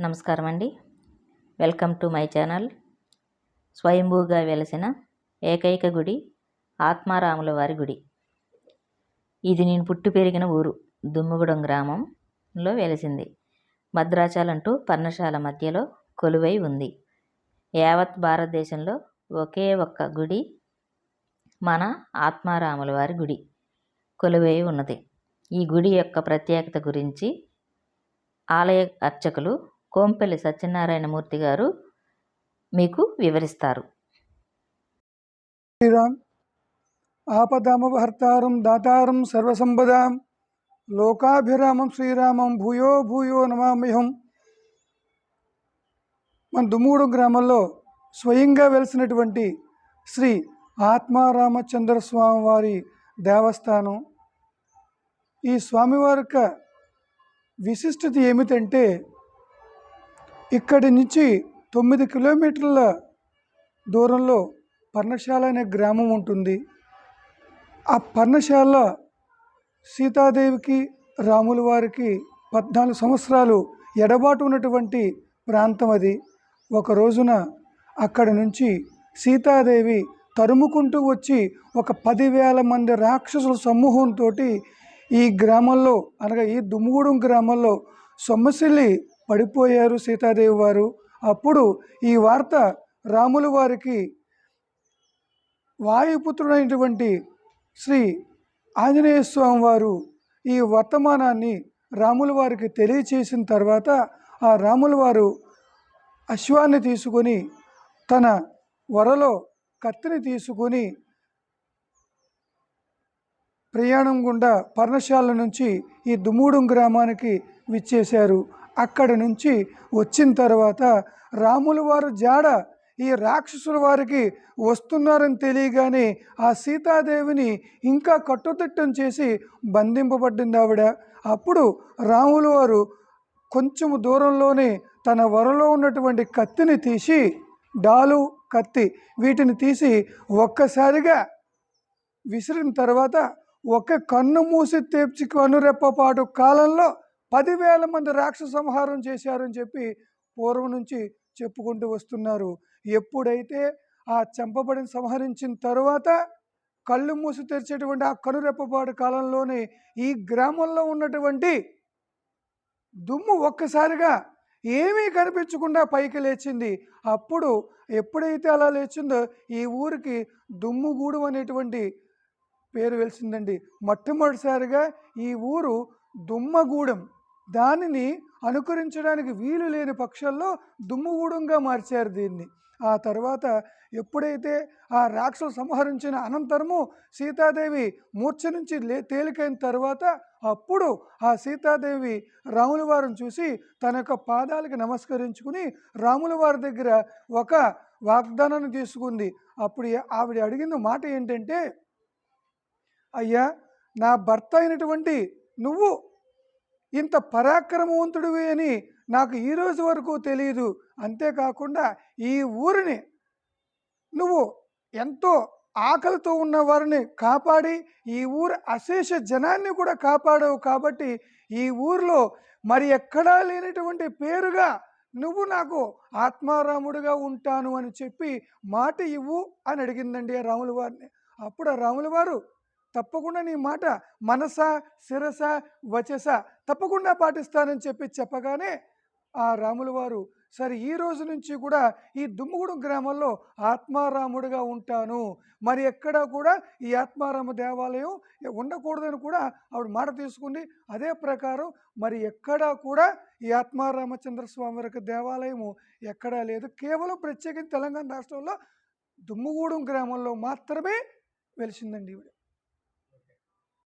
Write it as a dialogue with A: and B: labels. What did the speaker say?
A: నమస్కారం అండి. Welcome to my channel. స్వయంభూగా వెలసిన ఏకైక గుడి ఆత్మారాముల వారి గుడి. ఇది నేను పుట్టి పెరిగిన ఊరు. దుమ్ముగూడెం గ్రామంలో వెలిసింది. భద్రాచలం అంటూ పర్ణశాల మధ్యలో కొలువై ఉంది. యావత్ భారతదేశంలో ఒకే ఒక్క గుడి మన ఆత్మారాముల వారి గుడి కొలువై ఉన్నది. ఈ గుడి యొక్క ప్రత్యేకత గురించి ఆలయ అర్చకులు కోంపల్లి సత్యనారాయణమూర్తి గారు మీకు వివరిస్తారు.
B: శ్రీరామ్ ఆపదమవహర్తారం దాతారం సర్వసంపదాం లోకాభిరామం శ్రీరామం భూయో భూయో నమామ్యహం. మన దుమ్ముడు గ్రామంలో స్వయంగా వెలిసినటువంటి శ్రీ ఆత్మారామచంద్ర స్వామి వారి దేవస్థానం. ఈ స్వామివారి యొక్క విశిష్టత ఏమిటంటే ఇక్కడి నుంచి తొమ్మిది కిలోమీటర్ల దూరంలో పర్ణశాల అనే గ్రామం ఉంటుంది. ఆ పర్ణశాల సీతాదేవికి రాముల వారికి పద్నాలుగు సంవత్సరాలు ఎడబాటు ఉన్నటువంటి ప్రాంతం అది. ఒక రోజున అక్కడి నుంచి సీతాదేవి తరుముకుంటూ వచ్చి ఒక పదివేల మంది రాక్షసుల సమూహంతో ఈ గ్రామంలో అనగా ఈ దుమ్ముగూడెం గ్రామంలో సొమ్మసిల్లి పడిపోయారు సీతాదేవి వారు. అప్పుడు ఈ వార్త రాముల వారికి వాయుపుత్రుడైనటువంటి శ్రీ ఆంజనేయ స్వామి వారు ఈ వర్తమానాన్ని రాముల వారికి తెలియచేసిన తర్వాత ఆ రాముల వారు అశ్వాన్ని తీసుకొని తన వరలో కత్తిని తీసుకొని ప్రయాణం గుండా పర్ణశాల నుంచి ఈ దుమ్ముడు గ్రామానికి విచ్చేశారు. అక్కడి నుంచి వచ్చిన తర్వాత రాముల వారు జాడ ఈ రాక్షసుల వారికి వస్తున్నారని తెలియగానే ఆ సీతాదేవిని ఇంకా కట్టుదిట్టం చేసి బంధింపబడింది ఆవిడ. అప్పుడు రాముల వారు కొంచెం దూరంలోనే తన వరలో ఉన్నటువంటి కత్తిని తీసి డాలు కత్తి వీటిని తీసి ఒక్కసారిగా విసిరిన తర్వాత ఒక కన్ను మూసి తెచ్చి కనురెప్పపాటు కాలంలో పదివేల మంది రాక్షస సంహారం చేశారని చెప్పి పూర్వం నుంచి చెప్పుకుంటూ వస్తున్నారు. ఎప్పుడైతే ఆ చంపబడిని సంహరించిన తర్వాత కళ్ళు మూసి తెరిచేటువంటి ఆ కనురెప్పపాటు కాలంలోనే ఈ గ్రామంలో ఉన్నటువంటి దుమ్ము ఒక్కసారిగా ఏమీ కనిపించకుండా పైకి లేచింది. అప్పుడు ఎప్పుడైతే అలా లేచిందో ఈ ఊరికి దుమ్ముగూడు అనేటువంటి పేరు వెలిసిందండి. మొట్టమొదటిసారిగా ఈ ఊరు దుమ్మగూడెం దానిని అనుకరించడానికి వీలు లేని పక్షంలో దుమ్ముగూడంగా మార్చారు దీన్ని. ఆ తర్వాత ఎప్పుడైతే ఆ రాక్షసు సంహరించిన అనంతరము సీతాదేవి మూర్ఛ నుంచి లే తేలికైన తర్వాత అప్పుడు ఆ సీతాదేవి రాముల వారిని చూసి తన యొక్క పాదాలకి నమస్కరించుకుని రాముల వారి దగ్గర ఒక వాగ్దానాన్ని తీసుకుంది. అప్పుడు ఆవిడ అడిగిన మాట ఏంటంటే అయ్యా నా భర్త అయినటువంటి నువ్వు ఇంత పరాక్రమవంతుడివి అని నాకు ఈరోజు వరకు తెలియదు అంతేకాకుండా ఈ ఊరిని నువ్వు ఎంతో ఆకలితో ఉన్న వారిని కాపాడి ఈ ఊరు అశేష జనాన్ని కూడా కాపాడవు కాబట్టి ఈ ఊరిలో మరి ఎక్కడా లేనటువంటి పేరుగా నువ్వు నాకు ఆత్మారాముడిగా ఉంటాను అని చెప్పి మాట ఇవ్వు అని అడిగిందండి ఆ రాముల వారిని అప్పుడు ఆ రాముల వారు తప్పకుండా నీ మాట మనస శిరస వచస తప్పకుండా పాటిస్తానని చెప్పి చెప్పగానే ఆ రాముల వారు సరే ఈ రోజు నుంచి కూడా ఈ దుమ్ముగూడెం గ్రామంలో ఆత్మారాముడిగా ఉంటాను. మరి ఎక్కడా కూడా ఈ ఆత్మారామ దేవాలయం ఉండకూడదని కూడా ఆవిడ మాట తీసుకుంది. అదే ప్రకారం మరి ఎక్కడా కూడా ఈ ఆత్మారామచంద్ర స్వామి యొక్క దేవాలయము ఎక్కడా లేదు. కేవలం ప్రత్యేకించి తెలంగాణ రాష్ట్రంలో దుమ్ముగూడెం గ్రామంలో మాత్రమే వెలిసిందండి ఈవిడ.